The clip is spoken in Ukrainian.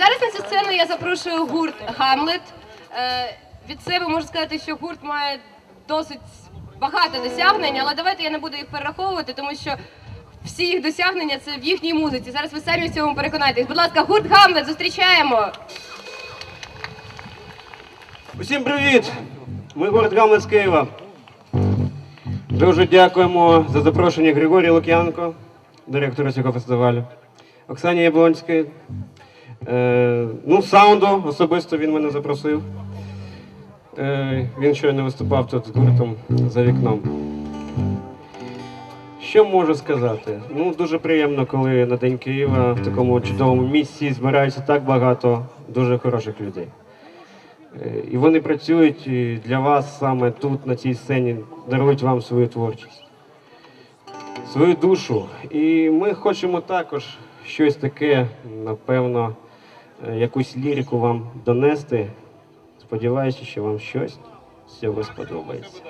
зараз на цю сцену я запрошую гурт Гамлет. Е, від себе можу сказати, що гурт має досить багато досягнень, але давайте я не буду їх перераховувати, тому що всі їх досягнення це в їхній музиці. Зараз ви самі в цьому переконаєтесь. Будь ласка, гурт Гамлет, зустрічаємо! Усім привіт! Ми гурт Гамлет з Києва. Дуже дякуємо за запрошення Григорію Лук'янко, директору цього фестивалю, Оксані Яблонській. Е, ну, саунду особисто він мене запросив. Е, він щойно виступав тут з гуртом за вікном. Що можу сказати? Ну, дуже приємно, коли на День Києва в такому чудовому місці збирається так багато дуже хороших людей. Е, І вони працюють для вас саме тут, на цій сцені, дарують вам свою творчість, свою душу. І ми хочемо також щось таке, напевно, якусь лірику вам донести. Сподіваюся, що вам щось з цього сподобається.